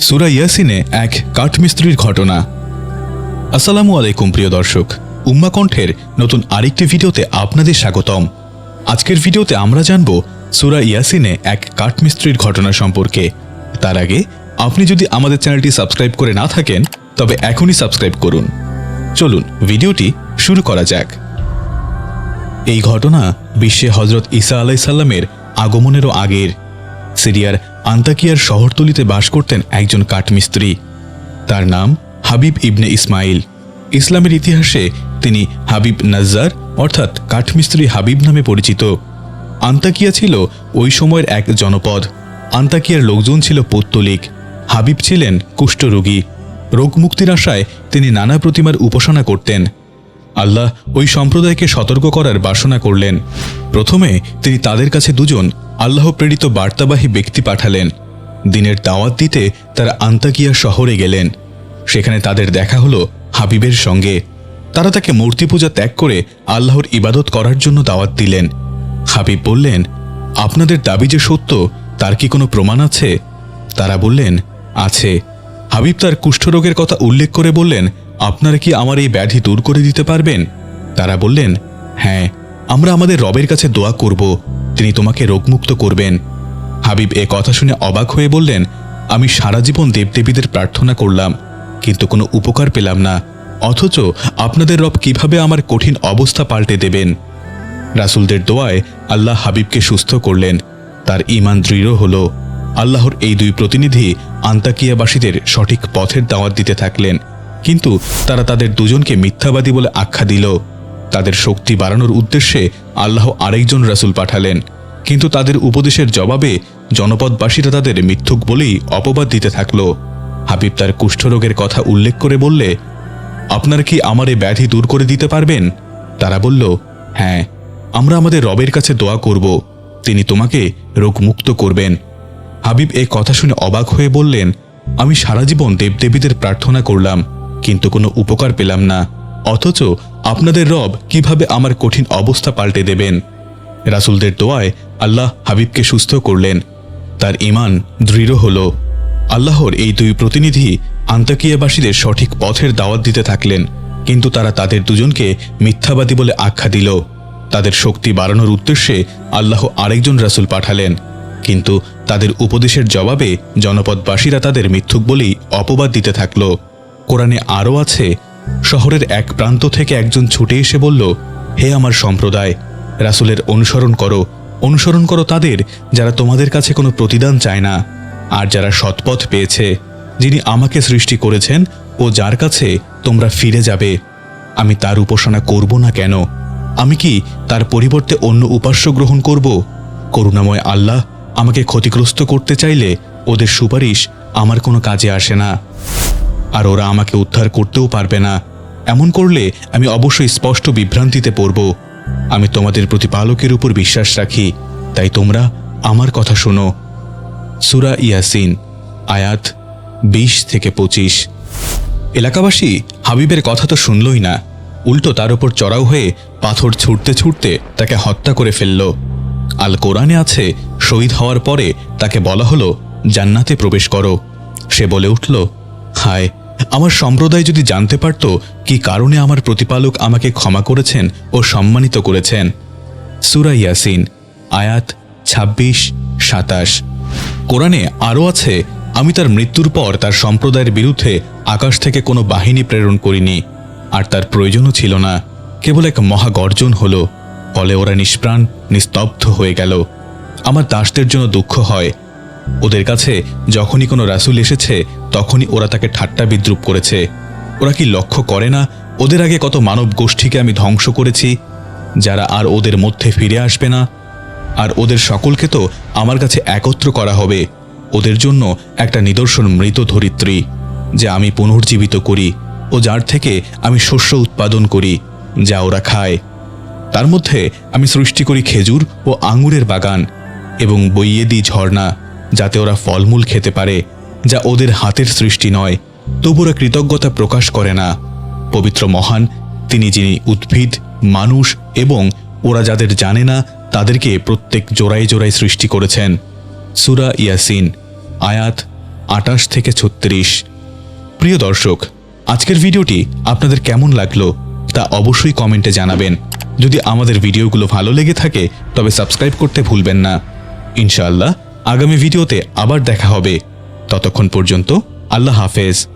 সুরা ইয়াসিনে এক কাঠমিস্ত্রির ঘটনা। আসসালামু আলাইকুম, প্রিয় দর্শক। উম্মা কণ্ঠের নতুন আরেকটি ভিডিওতে আপনাদের স্বাগতম। আজকের ভিডিওতে আমরা জানব সুরা ইয়াসিনে এক কাঠমিস্ত্রির ঘটনা সম্পর্কে। তার আগে, আপনি যদি আমাদের চ্যানেলটি সাবস্ক্রাইব করে না থাকেন, তবে এখনই সাবস্ক্রাইব করুন। চলুন, ভিডিওটি শুরু করা যাক। এই ঘটনা বিশ্বে হজরত ঈসা আলাইসাল্লামের আগমনেরও আগের। সিরিয়ার আন্তাকিয়ার শহরতলিতে বাস করতেন একজন কাঠমিস্ত্রি। তার নাম হাবিব ইবনে ইসমাইল। ইসলামের ইতিহাসে তিনি হাবিব নাজ্জার অর্থাৎ কাঠমিস্ত্রি হাবিব নামে পরিচিত। আন্তাকিয়া ছিল ওই সময়ের এক জনপদ। আন্তাকিয়ার লোকজন ছিল পৌত্তলিক। হাবিব ছিলেন কুষ্ঠরোগী রোগমুক্তির আশায় তিনি নানা প্রতিমার উপাসনা করতেন। আল্লাহ ওই সম্প্রদায়কে সতর্ক করার বাসনা করলেন। প্রথমে তিনি তাদের কাছে দুজন আল্লাহ প্রেরিত বার্তাবাহী ব্যক্তি পাঠালেন। দিনের দাওয়াত দিতে তারা আন্তাকিয়া শহরে গেলেন। সেখানে তাদের দেখা হলো হাবিবের সঙ্গে। তারা তাকে মূর্তি পূজা ত্যাগ করে আল্লাহর ইবাদত করার জন্য দাওয়াত দিলেন। হাবিব বললেন, আপনাদের দাবি যে সত্য, তার কি কোনো প্রমাণ আছে? তারা বললেন, আছে। হাবিব তার কুষ্ঠরোগের কথা উল্লেখ করে বললেন, আপনারা কি আমার এই ব্যাধি দূর করে দিতে পারবেন? তারা বললেন হ্যাঁ আমরা আমাদের রবের কাছে দোয়া করব। তিনি তোমাকে রোগমুক্ত করবেন। হাবিব এ কথা শুনে অবাক হয়ে বললেন, আমি সারা জীবন দেবদেবীদের প্রার্থনা করলাম, কিন্তু কোনো উপকার পেলাম না। অথচ আপনাদের রব কীভাবে আমার কঠিন অবস্থা পাল্টে দেবেন? রাসুলদের দোয়ায় আল্লাহ হাবিবকে সুস্থ করলেন। তার ইমান দৃঢ় হল। আল্লাহর এই দুই প্রতিনিধি আন্তাকিয়াবাসীদের সঠিক পথের দাওয়াত দিতে থাকলেন, কিন্তু তারা তাদের দুজনকে মিথ্যাবাদী বলে আখ্যা দিল। তাদের শক্তি বাড়ানোর উদ্দেশ্যে আল্লাহ আরেকজন রাসুল পাঠালেন। কিন্তু তাদের উপদেশের জবাবে জনপদবাসীরা তাদের মিথ্যুক বলেই অপবাদ দিতে থাকল। হাবিব তার কুষ্ঠরোগের কথা উল্লেখ করে বললে, আপনার কি আমার এ ব্যাধি দূর করে দিতে পারবেন? তারা বলল হ্যাঁ আমরা আমাদের রবের কাছে দোয়া করব। তিনি তোমাকে রোগমুক্ত করবেন। হাবিব এই কথা শুনে অবাক হয়ে বললেন, আমি সারা জীবন দেবদেবীদের প্রার্থনা করলাম, কিন্তু কোনো উপকার পেলাম না। অথচ আপনাদের রব কীভাবে আমার কঠিন অবস্থা পাল্টে দেবেন? রাসুলদের দোয়ায় আল্লাহ হাবিবকে সুস্থ করলেন। তার ইমান দৃঢ় হল। আল্লাহর এই দুই প্রতিনিধি আন্তাকিয়াবাসীদের সঠিক পথের দাওয়াত দিতে থাকলেন, কিন্তু তারা তাদের দুজনকে মিথ্যাবাদী বলে আখ্যা দিল। তাদের শক্তি বাড়ানোর উদ্দেশ্যে আল্লাহ আরেকজন রাসুল পাঠালেন, কিন্তু তাদের উপদেশের জবাবে জনপদবাসীরা তাদের মিথ্যুক বলেই অপবাদ দিতে থাকল। কোরআনে আরও আছে শহরের এক প্রান্ত থেকে একজন ছুটে এসে বলল, হে আমার সম্প্রদায়, রাসুলের অনুসরণ করো। অনুসরণ করো তাদের যারা তোমাদের কাছে কোনো প্রতিদান চায় না, আর যারা সৎপথ পেয়েছে, যিনি আমাকে সৃষ্টি করেছেন ও যার কাছে তোমরা ফিরে যাবে। আমি তার উপাসনা করব না কেন? আমি কি তার পরিবর্তে অন্য উপাস্য গ্রহণ করব? করুণাময় আল্লাহ আমাকে ক্ষতিগ্রস্ত করতে চাইলে ওদের সুপারিশ আমার কোনো কাজে আসে না, আর ওরা আমাকে উদ্ধার করতেও পারবে না। এমন করলে আমি অবশ্যই স্পষ্ট বিভ্রান্তিতে পড়ব। আমি তোমাদের প্রতিপালকের উপর বিশ্বাস রাখি। তাই তোমরা আমার কথা শোনো। সুরা ইয়াসিন, আয়াত বিশ থেকে পঁচিশ। এলাকাবাসী হাবিবের কথা তো শুনলই না। উল্টো তার উপর চড়াও হয়ে পাথর ছুটতে ছুটতে তাকে হত্যা করে ফেলল। আল কোরআনে আছে, শহীদ হওয়ার পরে তাকে বলা হলো, জান্নাতে প্রবেশ করো। সে বলে উঠল, হায় আমার সম্প্রদায় যদি জানতে পারত কি কারণে আমার প্রতিপালক আমাকে ক্ষমা করেছেন ও সম্মানিত করেছেন। সুরা ইয়াসিন, আয়াত ২৬ সাতাশ। কোরআনে আরও আছে, আমি তার মৃত্যুর পর তার সম্প্রদায়ের বিরুদ্ধে আকাশ থেকে কোনো বাহিনী প্রেরণ করিনি, আর তার প্রয়োজনও ছিল না। কেবল এক মহাগর্জন হল, ফলে ওরা নিষ্প্রাণ, নিস্তব্ধ হয়ে গেল। আমার দাসদের জন্য দুঃখ হয় ওদের কাছে যখনই কোনো রাসুল এসেছে, তখনই ওরা তাকে ঠাট্টা বিদ্রুপ করেছে। ওরা কি লক্ষ্য করে না? ওদের আগে কত মানব গোষ্ঠীকে আমি ধ্বংস করেছি, যারা আর ওদের মধ্যে ফিরে আসবে না। আর ওদের সকলকে তো আমার কাছে একত্র করা হবে। ওদের জন্য একটা নিদর্শন মৃত ধরিত্রী, যা আমি পুনর্জীবিত করি ও যার থেকে আমি শস্য উৎপাদন করি, যা ওরা খায়। তার মধ্যে আমি সৃষ্টি করি খেজুর ও আঙুরের বাগান এবং বইয়ে দিই ঝর্ণা। যাতে ওরা ফলমূল খেতে পারে, যা ওদের হাতের সৃষ্টি নয়। তবু ওরা কৃতজ্ঞতা প্রকাশ করে না। পবিত্র মহান, তিনি যিনি উদ্ভিদ, মানুষ এবং ওরা যাদের জানে না, তাদেরকে প্রত্যেক জোড়ায় জোড়ায় সৃষ্টি করেছেন। সুরা ইয়াসিন, আয়াত আটাশ থেকে ছত্রিশ। প্রিয় দর্শক, আজকের ভিডিওটি আপনাদের কেমন লাগল তা অবশ্যই কমেন্টে জানাবেন। যদি আমাদের ভিডিওগুলো ভালো লেগে থাকে, তবে সাবস্ক্রাইব করতে ভুলবেন না। ইনশাআল্লাহ আগামী ভিডিওতে আবার দেখা হবে। ততক্ষণ পর্যন্ত আল্লাহ হাফেজ।